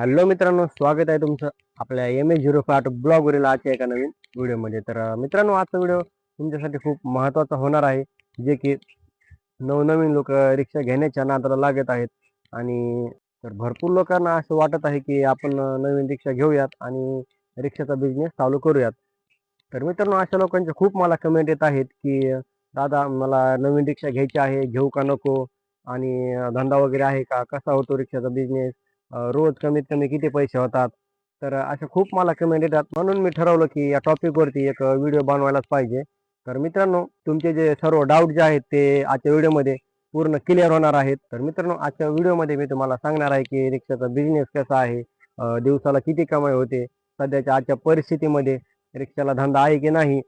Hello मित्रांनो स्वागत आहे तुमचं आपल्या एम ए झिरो फाट ब्लॉगवरील आजच्या एका नवीन व्हिडिओमध्ये. तर मित्रांनो आजचा व्हिडिओ तुमच्यासाठी खूप महत्त्वाचा होणार आहे जे की नवनवीन लोक रिक्षा घेण्याच्या नादाला लागत आहेत. आणि तर भरपूर लोकांना असं वाटत आहे की आपण नवीन रिक्षा घेऊयात आणि रिक्षाचा बिझनेस चालू करूयात. तर मित्रांनो अशा लोकांचे खूप मला कमेंट येत आहेत की दादा मला नवीन रिक्षा घ्यायची आहे घेऊ का नको? आणि धंदा वगैरे आहे का? कसा होतो रिक्षाचा बिझनेस रोज कमीत कमी किती पैसे होतात? तर अशा खूप मला कमेंट येतात. म्हणून मी ठरवलं की या टॉपिकवरती एक व्हिडिओ बनवायलाच पाहिजे. तर मित्रांनो तुमचे जे सर्व डाऊट जे आहेत ते आजच्या व्हिडिओमध्ये पूर्ण क्लिअर होणार आहेत. तर मित्रांनो आजच्या व्हिडिओमध्ये मी तुम्हाला सांगणार आहे की रिक्षाचा बिझनेस कसा आहे? दिवसाला किती कमाई होते? सध्याच्या आजच्या परिस्थितीमध्ये रिक्षाला धंदा आहे की नाही?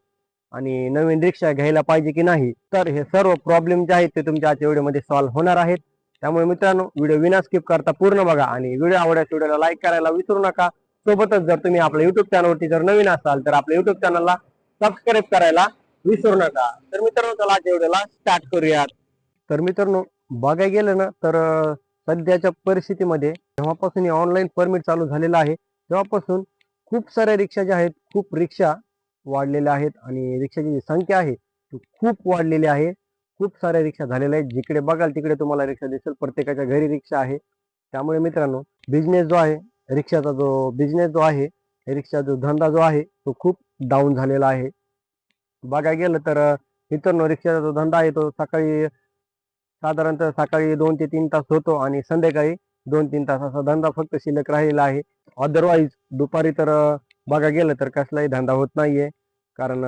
आणि नवीन रिक्षा घ्यायला पाहिजे की नाही? तर हे सर्व प्रॉब्लेम जे आहेत ते तुमच्या आजच्या व्हिडिओमध्ये सॉल्व्ह होणार आहेत. त्यामुळे मित्रांनो व्हिडिओ विना स्किप करता पूर्ण बघा आणि व्हिडिओ आवडल्यास व्हिडिओला लाईक करायला विसरू नका. सोबतच जर तुम्ही आपल्या युट्यूब चॅनलवरती जर नवीन असाल तर आपल्या युट्यूब चॅनलला सबस्क्राईब करायला विसरू नका. तर मित्रांनो चला आजच्या व्हिडिओला स्टार्ट करूयात. तर मित्रांनो बघायला गेलं ना तर सध्याच्या परिस्थितीमध्ये जेव्हापासून ऑनलाईन परमिट चालू झालेलं आहे तेव्हापासून खूप साऱ्या रिक्षा ज्या आहेत खूप रिक्षा वाढलेल्या आहेत आणि रिक्षाची जी संख्या आहे ती खूप वाढलेली आहे. खूप साऱ्या रिक्षा झालेल्या आहेत. जिकडे बघाल तिकडे तुम्हाला रिक्षा दिसेल. प्रत्येकाच्या घरी रिक्षा आहे. त्यामुळे मित्रांनो बिझनेस जो आहे रिक्षाचा जो बिझनेस जो आहे रिक्षा जो धंदा जो आहे तो खूप डाऊन झालेला आहे. बघायला गेलं तर मित्रांनो रिक्षाचा जो धंदा आहे तो सकाळी साधारणतः सकाळी दोन ते तीन तास होतो आणि संध्याकाळी दोन तीन तास असा धंदा फक्त शिल्लक राहिलेला आहे. अदरवाईज दुपारी तर बघा बघायला गेलं तर कसलाही धंदा होत नाहीये. कारण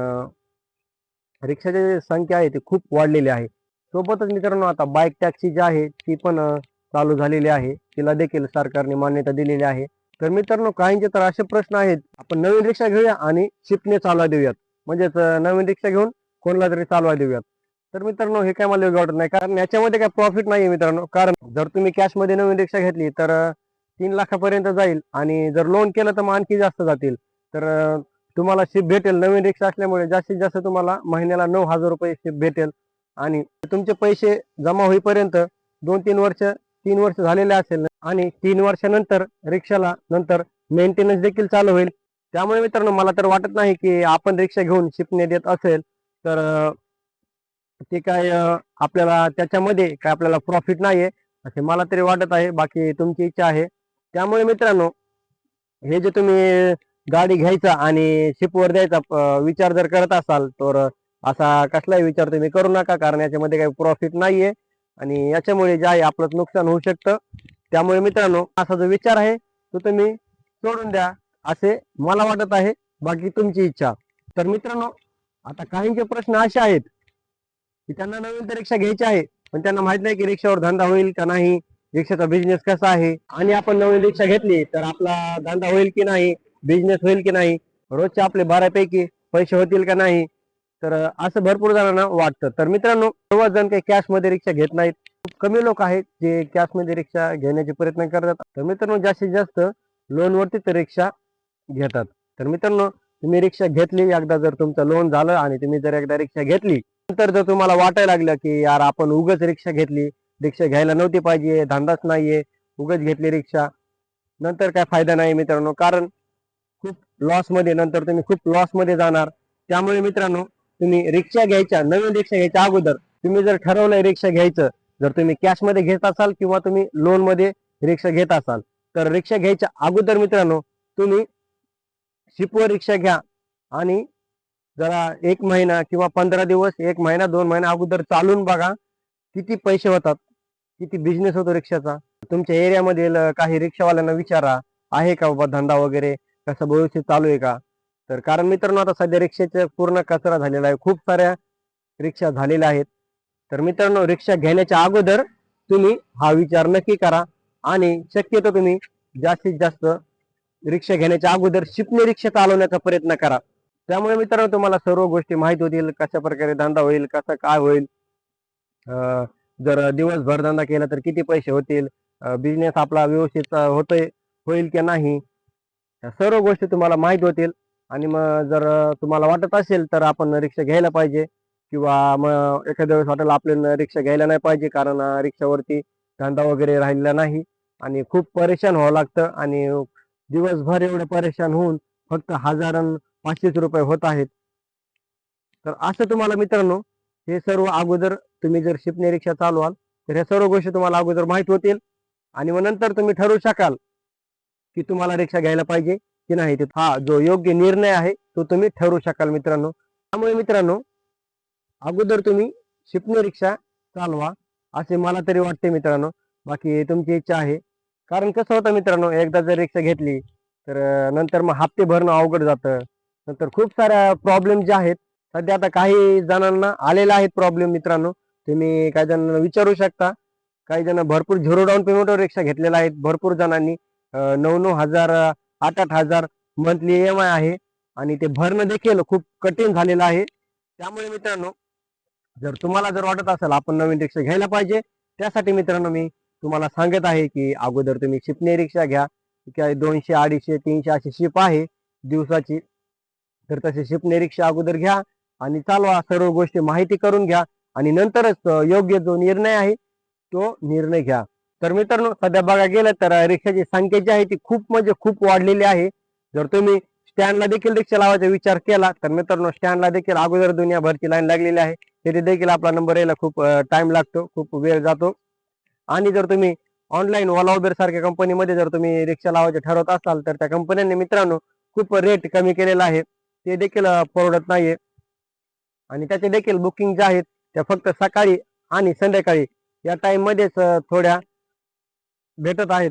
रिक्षाची संख्या आहे ती खूप वाढलेली आहे. सोबतच मित्रांनो आता बाईक टॅक्सी जी आहे ती पण चालू झालेली आहे. तिला देखील सरकारने मान्यता दिलेली आहे. तर मित्रांनो काहींचे तर असे प्रश्न आहेत आपण नवीन रिक्षा घेऊया आणि शिपने चालवा देऊयात. म्हणजेच नवीन रिक्षा घेऊन कोणाला तरी चालवा देऊयात. तर मित्रांनो हे काय मला योग्य वाटत नाही कारण याच्यामध्ये काय प्रॉफिट नाही मित्रांनो. कारण जर तुम्ही कॅशमध्ये नवीन रिक्षा घेतली तर तीन लाखापर्यंत जाईल आणि जर लोन केलं तर मग आणखी जास्त जातील. तर तुम्हाला शिप भेटेल. नवीन रिक्षा असल्यामुळे जास्तीत जास्त तुम्हाला महिन्याला नऊ हजार रुपये शिप भेटेल. आणि तुमचे पैसे जमा होईपर्यंत दोन तीन वर्ष तीन वर्ष झालेले असेल आणि तीन वर्षानंतर रिक्षाला नंतर मेंटेनन्स देखील चालू होईल. त्यामुळे मित्रांनो मला तर वाटत नाही की आपण रिक्षा घेऊन शिपने देत असेल तर ते काय आपल्याला त्याच्यामध्ये काय आपल्याला प्रॉफिट नाहीये असे मला तरी वाटत आहे. बाकी तुमची इच्छा आहे. त्यामुळे मित्रांनो हे जे तुम्ही गाडी घ्यायचा आणि शिपवर द्यायचा विचार जर करत असाल तर असा कसलाही विचार तुम्ही करू नका कारण याच्यामध्ये काही प्रॉफिट नाहीये. आणि याच्यामुळे जे आहे आपलं नुकसान होऊ शकतं. त्यामुळे मित्रांनो असा जो विचार आहे तो तुम्ही सोडून द्या असे मला वाटत आहे. बाकी तुमची इच्छा. तर मित्रांनो आता काहींचे प्रश्न असे आहेत की त्यांना नवीन तर रिक्षा घ्यायची आहे पण त्यांना माहीत नाही की रिक्षावर धंदा होईल का नाही रिक्षाचा बिझनेस कसा आहे. आणि आपण नवीन रिक्षा घेतली तर आपला धंदा होईल की नाही बिझनेस होईल की नाही? रोजचे आपले बऱ्यापैकी पैसे होतील का नाही? तर असं भरपूर जणांना वाटतं. तर मित्रांनो सर्वच जण काही कॅशमध्ये रिक्षा घेत नाहीत. खूप कमी लोक आहेत जे कॅशमध्ये रिक्षा घेण्याचे प्रयत्न करतात. तर मित्रांनो जास्तीत जास्त लोनवरती तर रिक्षा घेतात. तर मित्रांनो तुम्ही रिक्षा घेतली एकदा जर तुमचं लोन झालं आणि तुम्ही जर एकदा रिक्षा घेतली नंतर जर तुम्हाला वाटायला लागलं की यार आपण उगच रिक्षा घेतली. रिक्षा घ्यायला नव्हती पाहिजे धंदाच नाहीये. उगच घेतली रिक्षा. नंतर काय फायदा नाही मित्रांनो. कारण लॉसमध्ये लॉसमध्ये नंतर तुम्ही खूप लॉसमध्ये जाणार. त्यामुळे मित्रांनो तुम्ही रिक्षा घ्यायच्या नवीन रिक्षा घ्यायच्या अगोदर तुम्ही जर ठरवलंय रिक्षा घ्यायचं जर तुम्ही कॅशमध्ये घेत असाल किंवा तुम्ही लोनमध्ये रिक्षा घेत असाल तर रिक्षा घ्यायच्या अगोदर मित्रांनो तुम्ही शिपवर रिक्षा घ्या. आणि जरा एक महिना किंवा पंधरा दिवस एक महिना दोन महिना अगोदर चालून बघा किती पैसे होतात किती बिझनेस होतो रिक्षाचा. तुमच्या एरियामधील काही रिक्षावाल्यांना विचारा आहे का बाबा धंदा वगैरे? कसं व्यवस्थित चालू आहे का? तर कारण मित्रांनो आता सध्या रिक्षाचा पूर्ण कचरा झालेला आहे. खूप साऱ्या रिक्षा झालेल्या आहेत. तर मित्रांनो रिक्षा घेण्याच्या अगोदर तुम्ही हा विचार नक्की करा आणि शक्यतो तुम्ही जास्तीत जास्त रिक्षा घेण्याच्या अगोदर शिपणे रिक्षा चालवण्याचा प्रयत्न करा. त्यामुळे मित्रांनो तुम्हाला सर्व गोष्टी माहीत होतील. कशा प्रकारे धंदा होईल कसा काय होईल. जर दिवसभर धंदा केला तर किती पैसे होतील. बिझनेस आपला व्यवस्थित होतोय होईल की नाही? या सर्व गोष्टी तुम्हाला माहीत होतील. आणि मग जर तुम्हाला वाटत असेल तर आपण रिक्षा घ्यायला पाहिजे. किंवा मग एखाद्या वेळेस वाटेल आपल्याला रिक्षा घ्यायला नाही पाहिजे कारण रिक्षावरती धंदा वगैरे राहिलेला नाही. आणि खूप परेशान व्हावं लागतं. आणि दिवसभर एवढे परेशान होऊन फक्त हजार पाचशेच रुपये होत आहेत. तर असं तुम्हाला मित्रांनो हे सर्व अगोदर तुम्ही जर शिपने रिक्षा चालवाल तर ह्या सर्व गोष्टी तुम्हाला अगोदर माहीत होतील. आणि मग नंतर तुम्ही ठरवू शकाल की तुम्हाला रिक्षा घ्यायला पाहिजे की नाही ते हा जो योग्य निर्णय आहे तो तुम्ही ठरवू शकाल मित्रांनो. त्यामुळे मित्रांनो अगोदर तुम्ही शिपणे रिक्षा चालवा असे मला तरी वाटते मित्रांनो. बाकी तुमची इच्छा आहे. कारण कसं होतं मित्रांनो एकदा जर रिक्षा घेतली तर नंतर मग हप्ते भरणं अवघड जातं. नंतर खूप साऱ्या प्रॉब्लेम जे आहेत सध्या आता काही जणांना आलेले आहेत प्रॉब्लेम मित्रांनो. तुम्ही काही जणांना विचारू शकता. काही जण भरपूर झिरो डाऊन पेमेंटवर रिक्षा घेतलेल्या आहेत भरपूर जणांनी. नऊ नऊ हजार आठ आठ हजार मंथली ई एम आय आहे. आणि ते भरणं देखील खूप कठीण झालेलं आहे. त्यामुळे मित्रांनो जर तुम्हाला जर वाटत असेल आपण नवीन रिक्षा घ्यायला पाहिजे त्यासाठी मित्रांनो मी तुम्हाला सांगत आहे की अगोदर तुम्ही शिपणे रिक्षा घ्या. काय दोनशे अडीचशे तीनशे अशी शिप आहे दिवसाची तर तशी शिपणे रिक्षा अगोदर घ्या आणि चालवा सर्व गोष्टी माहिती करून घ्या आणि नंतरच योग्य जो निर्णय आहे तो निर्णय घ्या. तर मित्रांनो सध्या बघा गेलं तर रिक्षाची संख्या जी आहे ती खूप म्हणजे खूप वाढलेली आहे. जर तुम्ही स्टँडला देखील रिक्षा लावायचा विचार केला तर मित्रांनो स्टँडला देखील अगोदर दुनियाभरची लाईन लागलेली आहे. तिथे देखील आपला नंबर यायला खूप टाइम लागतो खूप वेळ जातो. आणि जर तुम्ही ऑनलाईन ओला उबेर सारख्या कंपनीमध्ये जर तुम्ही रिक्षा लावायचे ठरवत असाल तर त्या कंपन्यांनी मित्रांनो खूप रेट कमी केलेला आहे. ते देखील परवडत नाहीये. आणि त्याचे देखील बुकिंग जे आहेत त्या फक्त सकाळी आणि संध्याकाळी या टाइम मध्येच थोड्या भेटत आहेत.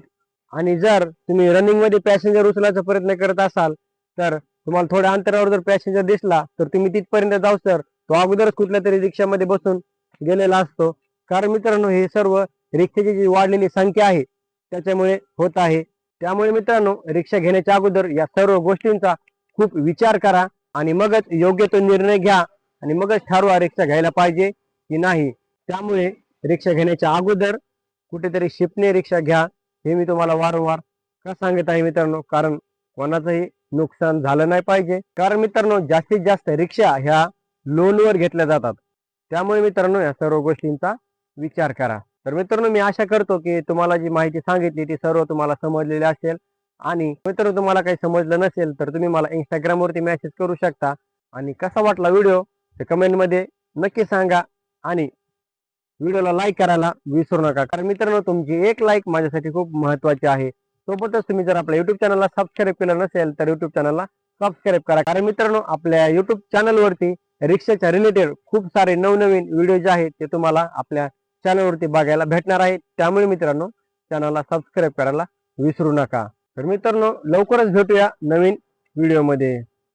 आणि जर तुम्ही रनिंगमध्ये पॅसेंजर उचलायचा प्रयत्न करत असाल तर तुम्हाला थोड्या अंतरावर जर पॅसेंजर दिसला तर तुम्ही तिथपर्यंत जाऊ सर तो अगोदरच कुठल्या तरी रिक्षामध्ये बसून गेलेला असतो. कारण मित्रांनो हे सर्व रिक्षाची जी वाढलेली संख्या आहे त्याच्यामुळे होत आहे. त्यामुळे मित्रांनो रिक्षा घेण्याच्या अगोदर या सर्व गोष्टींचा खूप विचार करा आणि मगच योग्य तो निर्णय घ्या आणि मगच ठरवा रिक्षा घ्यायला पाहिजे की नाही. त्यामुळे रिक्षा घेण्याच्या अगोदर कुठेतरी शिपणे रिक्षा घ्या हे मी तुम्हाला वारंवार का सांगत आहे मित्रांनो? कारण कोणाचंही नुकसान झालं नाही पाहिजे. कारण मित्रांनो जास्तीत जास्त रिक्षा ह्या लोनवर घेतल्या जातात. त्यामुळे मित्रांनो या सर्व गोष्टींचा विचार करा. तर मित्रांनो मी आशा करतो की तुम्हाला जी माहिती सांगितली ती सर्व तुम्हाला समजलेली असेल. आणि मित्रांनो तुम्हाला काही समजलं नसेल तर तुम्ही मला इंस्टाग्रामवरती मेसेज करू शकता. आणि कसा वाटला व्हिडिओ ते कमेंटमध्ये नक्की सांगा. आणि व्हिडिओला लाईक करायला विसरू नका. कारण मित्रांनो तुमची एक लाईक माझ्यासाठी खूप महत्वाची आहे. सोबतच तुम्ही जर आपल्या युट्यूब चॅनलला सबस्क्राईब केलं नसेल तर युट्यूब चॅनलला सबस्क्राईब करा. कारण मित्रांनो आपल्या युट्यूब चॅनलवरती रिक्षाच्या रिलेटेड खूप सारे नवनवीन व्हिडिओ जे आहेत ते तुम्हाला आपल्या चॅनलवरती बघायला भेटणार आहे त्यामुळे मित्रांनो चॅनलला सबस्क्राईब करायला विसरू नका. तर मित्रांनो लवकरच भेटूया नवीन व्हिडिओमध्ये